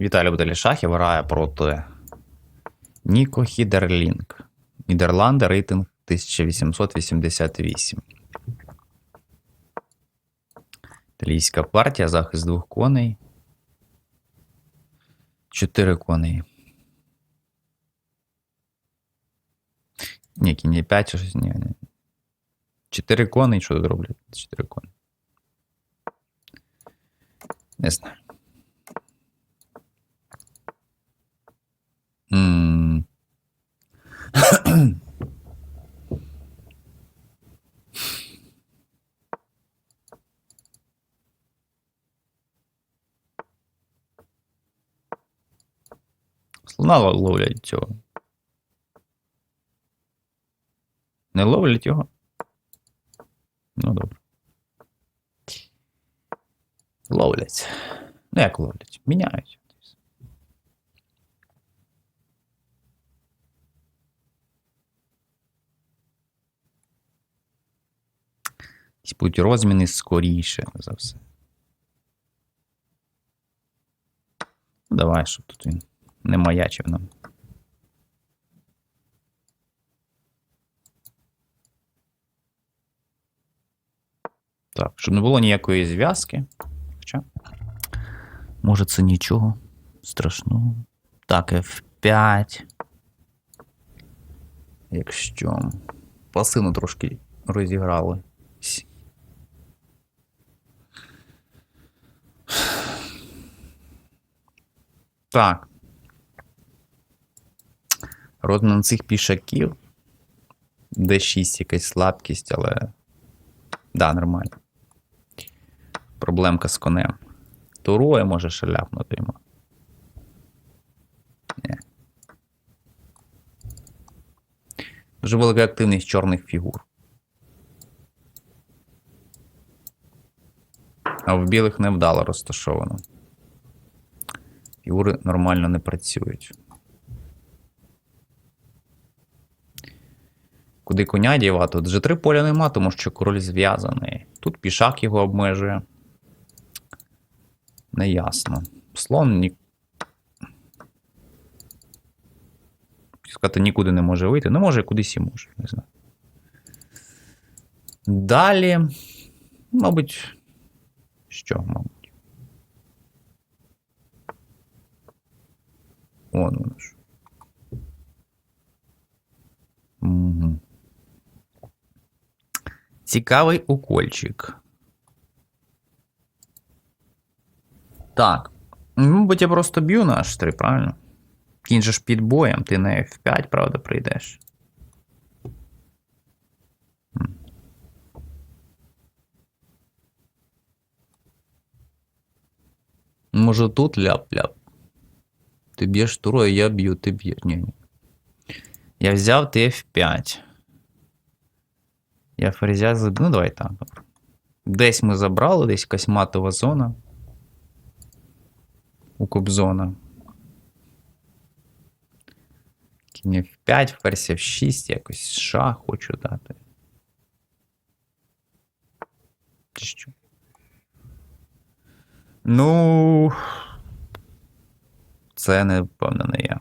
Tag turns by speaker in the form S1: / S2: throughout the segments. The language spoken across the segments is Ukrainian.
S1: Віталій Буталішахів грає проти Ніко Хідерлінг. Нідерланди рейтинг 1888. Італійська партія, захист двох коней. Чотири коней. Ні, кінь 5 чи щось. Ні, ні. Чотири коней, що тут роблять? Чотири коней. Не знаю. Слона ловлять цього. Не ловлять його? Ну, добре. Ловлять. Ну, як ловлять? Міняють. Якісь будуть розміни скоріше за все. Ну, давай, щоб тут він не маячив нам. Так, щоб не було ніякої зв'язки. Хоча. Може, це нічого страшного. Так, F5. Якщо пасину трошки розіграли. Так. Розмін цих пішаків. D6 якась слабкість, але. Да, нормально. Проблемка з конем. Турує може шаляпнути йому. Ні. Дуже велика активність чорних фігур. А в білих невдало розташовано. Фігури нормально не працюють. Куди коня дівати? Вже три поля нема, тому що король зв'язаний. Тут пішак його обмежує. Неясно. Слон ні... сказати, нікуди не може вийти. Ну, може, кудись і може, не знаю. Далі, мабуть, що, мабуть. Вон воно ж. Угу. Цікавий укольчик. Так. Ну, Мабуть, я просто б'ю на H3, правильно? Кінь же ж під боєм, ти на F5, правда, прийдеш. М. Може тут ляп-ляп. Ти б'єш турою, я б'ю, ти б'єш. Ні, ні. Я взяв ти F5. Я ферзя. Ну, давай так. Десь ми забрали, десь якась матова зона. У Кобзона. Кінь F5, ферзь F6, якось шах хочу дати. Що? Ну. Це не впевнений я.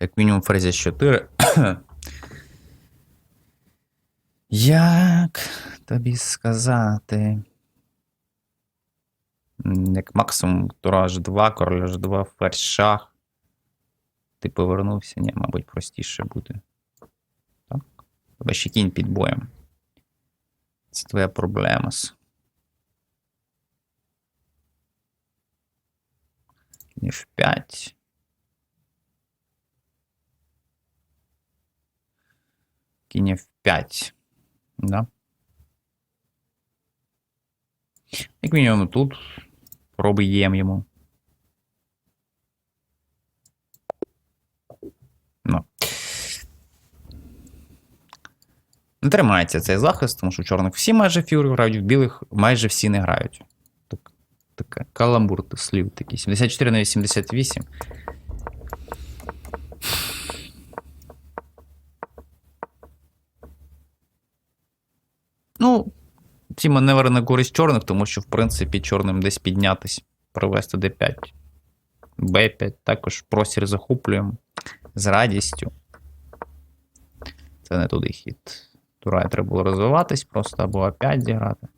S1: Як мінімум ферзя 4. Як тобі сказати? Як максимум тура H2, король H2, ферзь шах. Ти повернувся? Ні, мабуть, простіше буде. Так? Тебе ще кінь під боєм. Це твоя проблема. Кінь F5. Кінь F5. Да? Як мінімум тут пробуємо йому. Ну. Не тримається цей захист, тому що в чорних всі майже фігури грають, в білих майже всі не грають. Так, така каламбур слів такий. 74 на 88. Ну, ці маневри на користь чорних, тому що, в принципі, чорним десь піднятись провести d5. b5. Також простір захоплюємо з радістю. Це не туди хід. Тура треба було розвиватись просто або А5 зіграти.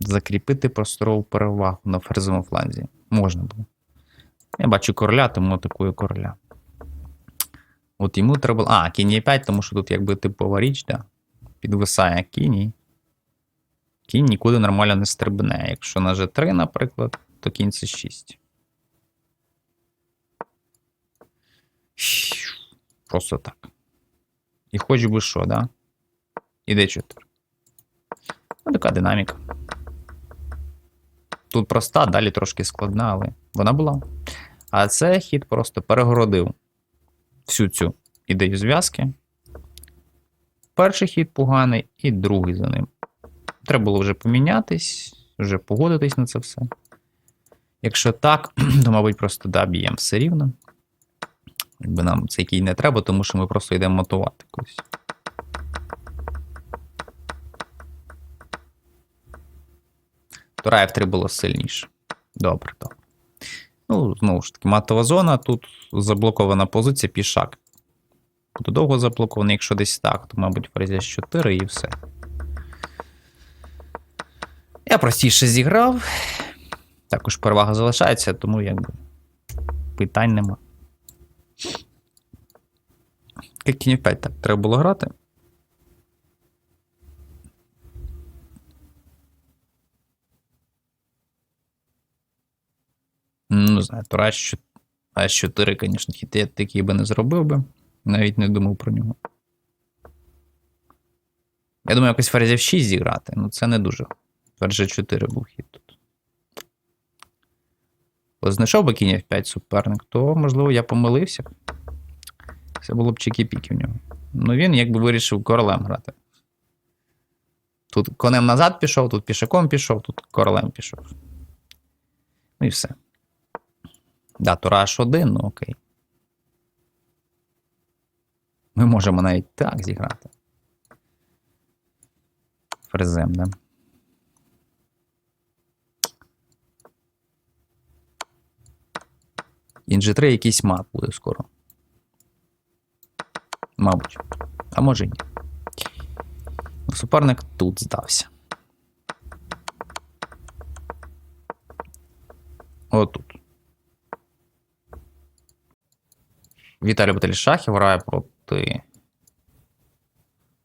S1: Закріпити просторову перевагу на ферзовому фланзі. Можна було. Я бачу короля, тому атакую короля. От йому треба. А, кінь е 5, тому що тут якби типова річ, да. Підвисає кінь. Кінь нікуди нормально не стрибне. Якщо на G3, наприклад, то кінь це 6. Просто так. І хоч би що, да? І d4. Ну, така динаміка. Тут проста, далі трошки складна, але вона була. А це хід просто перегородив всю цю ідею зв'язки. Перший хід поганий, і другий за ним. Треба було вже помінятись, вже погодитись на це все. Якщо так, то, мабуть, просто да, б'ємо все рівно. Якби нам цей кій не треба, тому що ми просто йдемо мотувати когось. Тура F3 було сильніше. Добре, добре. Ну, знову ж таки, матова зона, тут заблокована позиція пішак. Буде довго заблокований, якщо десь так, то, мабуть, ферзь 4 і все. Я простіше зіграв. Також перевага залишається, тому якби питань нема. Як кінь 5 так треба було грати. Ну, не знаю, Тура А4, звісно, хід я такий би не зробив би. Навіть не думав про нього. Я думаю, якось ферзів 6 зіграти, ну це не дуже. Ферзь 4 був хід тут. Бо знайшов би кінь F5 суперник, то, можливо, я помилився. Це було б чекі-піки в нього. Ну він якби вирішив королем грати. Тут конем назад пішов, тут пішаком пішов, тут королем пішов. Ну і все. Да, Тура H1, ну окей. Ми можемо навіть так зіграти. Фрезем, да? Інжи 3 якийсь мат буде скоро. Мабуть. А може і ні. Суперник тут здався. Отут. Віталій Баталішахів грає проти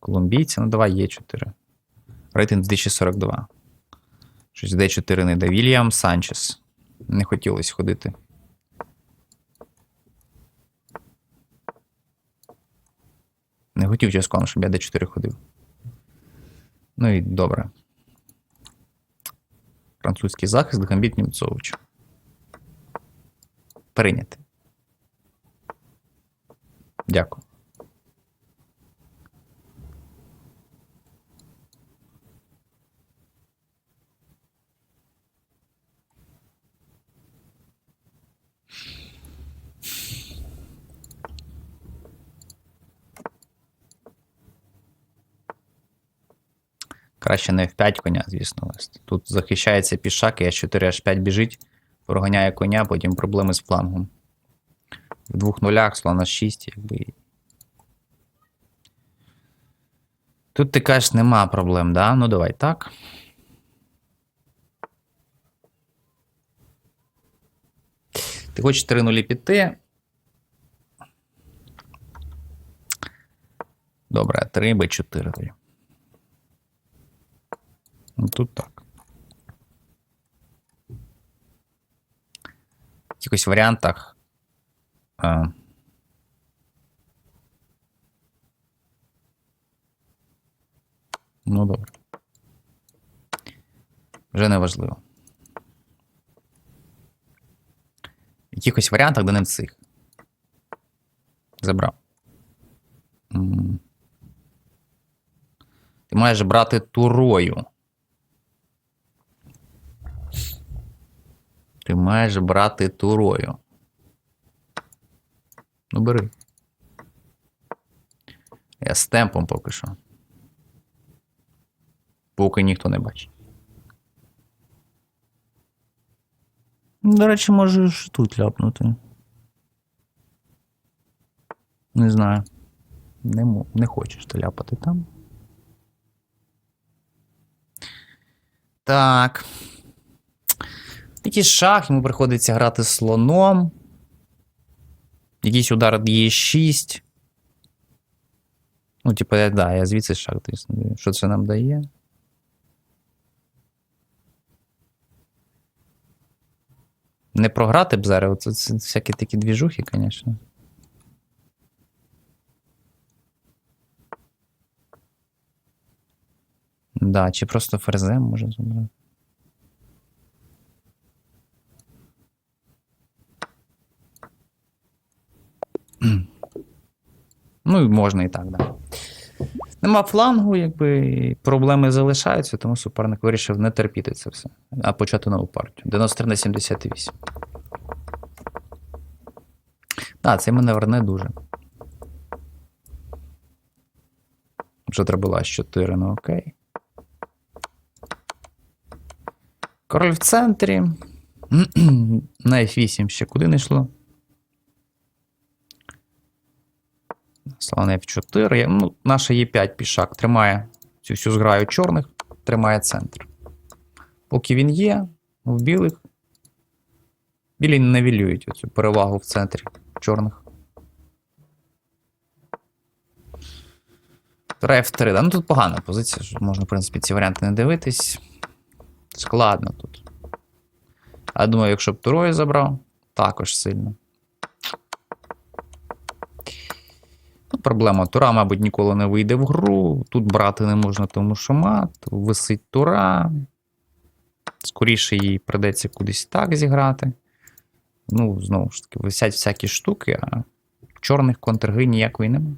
S1: колумбійця. Ну, давай Є4. Рейтинг 2042. Щось D4 не де. Вільям Санчес. Не хотілося ходити. Не хотів чесно, щоб я D4 ходив. Ну і добре. Французький захист Гамбіт Німцович. Прийняти. Дякую. Краще не F5 коня, звісно. Тут захищається пішак, і H4, H5 біжить, проганяє коня, потім проблеми з флангом. В двох нулях, слона 6, якби. Тут ти кажеш, нема проблем, да? Ну давай так. Ти хочеш 3 нулі піти. Добре, 3 Б4 тоді. Ну, тут так. В якихось варіантах. А... Ну, добре. Вже не важливо. В якихось варіантах, де не в цих. Забрав. Ти маєш брати турою. Ти маєш брати турою. Ну, бери. Я з темпом поки що. Поки ніхто не бачить. До речі, можеш тут ляпнути. Не знаю. Не, не хочеш ти ляпати там. Так. Якийсь шах, йому приходиться грати слоном. Якийсь удар є 6. Ну, типу, я, да, я звідси шах тисну. Що це нам дає? Не програти б зараз, це, це всякі такі двіжухи, звісно. Да, чи просто ферзем може забрати. Ну, можна і так, да. Нема флангу, якби проблеми залишаються, тому суперник вирішив не терпіти це все, а почати нову партію. 93 на 78. Так, цей маневр не дуже. Вже треба було 4, ну окей. Король в центрі. На F8 ще куди не йшло. Слон F4. Ну, наша Е5 пішак тримає цю всю зграю чорних, тримає центр. Поки він є, в білих. Білі навілюють оцю перевагу в центрі чорних. Тура F3. Да, ну тут погана позиція, що можна, в принципі, ці варіанти не дивитись. Складно тут. А думаю, якщо б турою забрав, також сильно. Проблема тура, мабуть, ніколи не вийде в гру. Тут брати не можна, тому що мат, висить тура. Скоріше їй придеться кудись так зіграти. Ну, знову ж таки, висять всякі штуки, а чорних контрги ніякої немає.